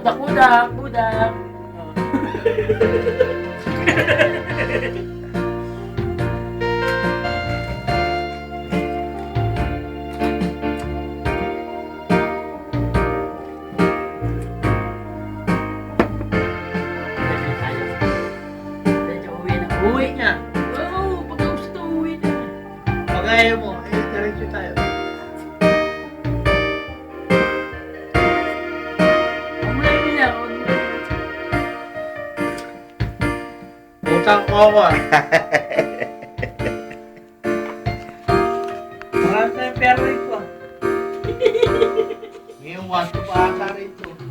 Budak, budak, budak. Medyo uwi na. Uwi niya. Oo, pagkausa to, uwi na. Pag ayaw mo, eh, diretso tayo. Utang ko ako ah. Marami tayong pera rito. Ngayon, one to pa ata rito.